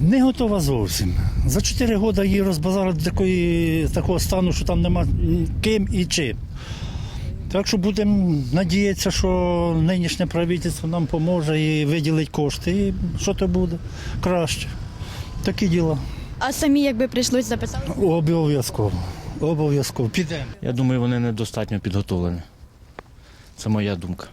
Не готова зовсім. За 4 роки її розбазарили до такої, такого стану, що там нема ким і чим. Так що будемо надіятися, що нинішнє правительство нам поможе і виділить кошти. І що то буде краще. Такі діла. А самі, якби прийшлось записали? Обов'язково. Обов'язково. Підемо. Я думаю, вони недостатньо підготовлені. Це моя думка.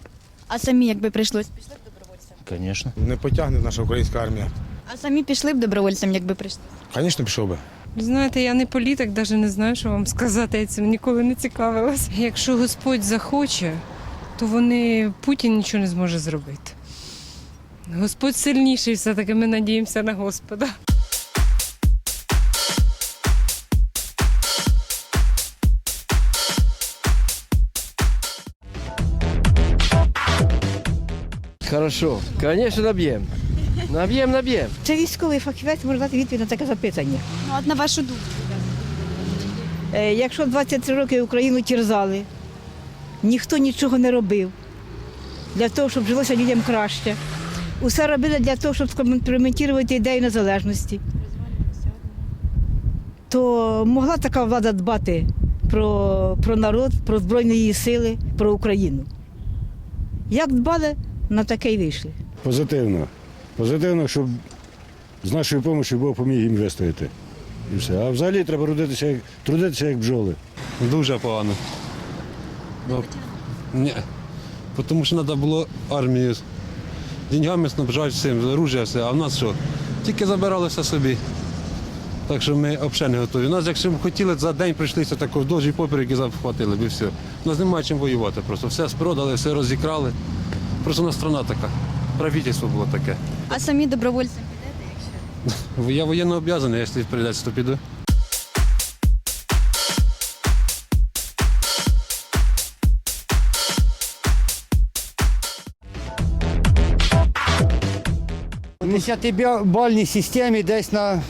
А самі, якби прийшлось, пішли б добровольцем? Звісно. Не потягне наша українська армія. А самі пішли б добровольцем, якби прийшли? Звісно, пішов би. Знаєте, я не політик, навіть не знаю, що вам сказати. Я цим ніколи не цікавилась. Якщо Господь захоче, то вони Путін нічого не зможе зробити. Господь сильніший, все-таки ми надіємося на Господа. Хорошо, конечно, наб'ємо. Наб'ємо, наб'ємо. Це військовий фахівець може дати відповідь на таке запитання. Ну, от на вашу думку. Е, Якщо 23 роки Україну тірзали, ніхто нічого не робив для того, щоб жилося людям краще. Усе робили для того, щоб скомпрометувати ідею незалежності. То могла така влада дбати про, про народ, про збройні її сили, про Україну. Як дбали, на таке й вийшли. Позитивно. Позитивно, щоб з нашою допомогою Бог поміг їм вистояти. І все. А взагалі треба трудитися як, трудитися як бджоли. Дуже погано. Ну, ні. Тому що треба було армію деньгами снабжати всім, оружя все, а в нас що? Тільки забирали все собі. Так що ми взагалі не готові. У нас, якщо б хотіли, за день прийшлися тако вдовж і поперек і захватили б і все. У нас немає чим воювати просто. Все спродали, все розікрали. Просто у нас страна така. Правительство було таке. А самі добровольцем підете, якщо? Я воєнно обов'язаний, якщо прийдеться, то піду. У 10-бальній системі десь на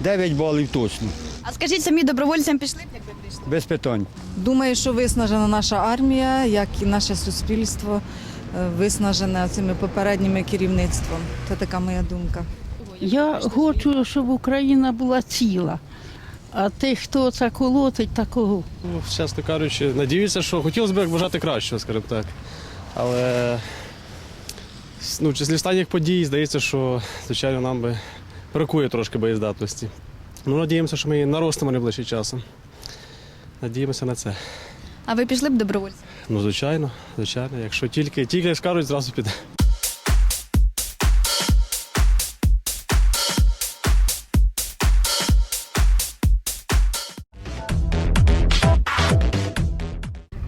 9 балів точно. А скажіть, самі добровольцем пішли б, якби прийшли? Без питань. Думаю, що виснажена наша армія, як і наше суспільство, виснажене цими попередніми керівництвом. Це така моя думка. Я хочу, щоб Україна була ціла. А тих, хто це колотить, такого. Ну, чесно кажучи, надіюся, що хотілося б як бажати кращого, скажімо так. Але ну, в числі останніх подій здається, що, звичайно, нам би бракує трошки боєздатності. Ну, надіємося, що ми її наростимо найближчим часом. Надіємося на це. А ви пішли б добровольцем? Ну, звичайно, звичайно. Якщо тільки, тільки скажуть, зразу піде.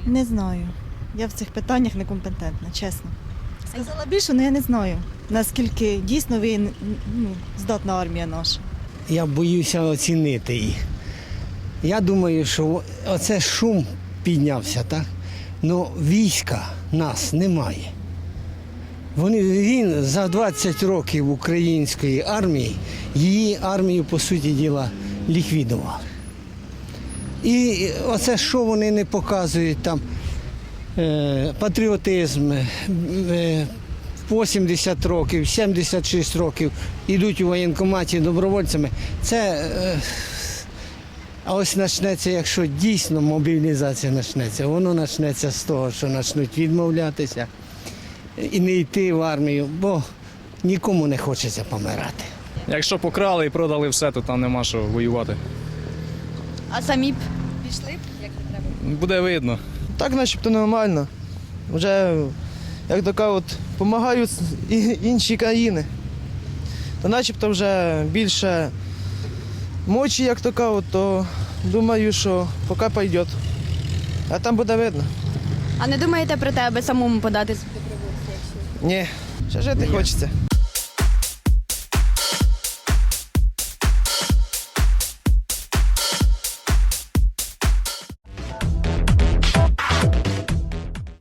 Не знаю. Я в цих питаннях некомпетентна, чесно. Сказала більше, але я не знаю, наскільки дійсно ви ну, здатна армія наша. Я боюся оцінити їх. Я думаю, що оце шум піднявся, так? Ну війська нас немає. Вони, він за 20 років української армії, її армію, по суті діла, ліквідував. І оце що вони не показують там, е, патріотизм, е, 80 років, 76 років йдуть у воєнкоматі добровольцями. Це е, а ось почнеться, якщо дійсно мобілізація почнеться, воно почнеться з того, що почнуть відмовлятися і не йти в армію, бо нікому не хочеться помирати. Якщо покрали і продали все, то там нема що воювати. А самі б пішли б, як не треба? Буде видно. Так начебто нормально. Вже, як то кажуть, допомагають інші країни. То начебто вже більше мочі, як то кажуть, то думаю, що поки пойде. А там буде видно. А не думаєте про те, аби самому в добровольці. Ні, ще жити хочеться.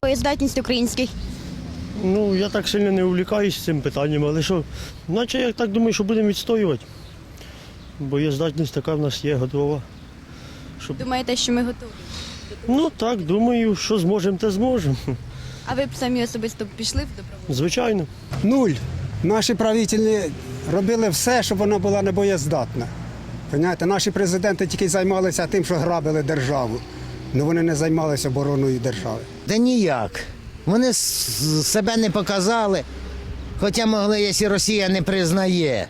Боєздатність українських. Ну, я так сильно не увлікаюсь цим питанням, але що, наче я так думаю, що будемо відстоювати. Боєздатність така в нас є, готова. Думаєте, що ми готові? Ну так, думаю, що зможемо, те зможемо. А ви б самі особисто пішли в добровольці? Звичайно. Нуль. Наші правителі робили все, щоб вона була небоєздатна. Понимаєте, наші президенти тільки займалися тим, що грабили державу. але вони не займалися обороною держави. Та ніяк. Вони себе не показали. Хоча могли, якщо Росія не признає,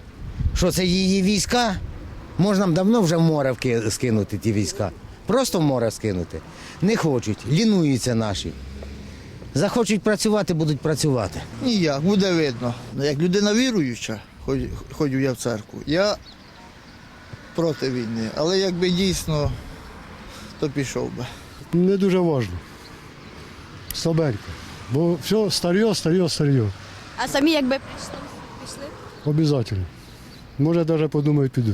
що це її війська, можна давно вже в море скинути ті війська. Просто в море скинути. Не хочуть, лінуються наші. Захочуть працювати, будуть працювати. Ніяк, буде видно. Як людина віруюча, ходю, я в церкву, я проти війни. Але якби дійсно, то пішов би. Не дуже важливо. Слабенько. Бо все старье, старье, старье. А самі якби прийшли, пішли? Обязательно. Може, навіть подумаю, піду.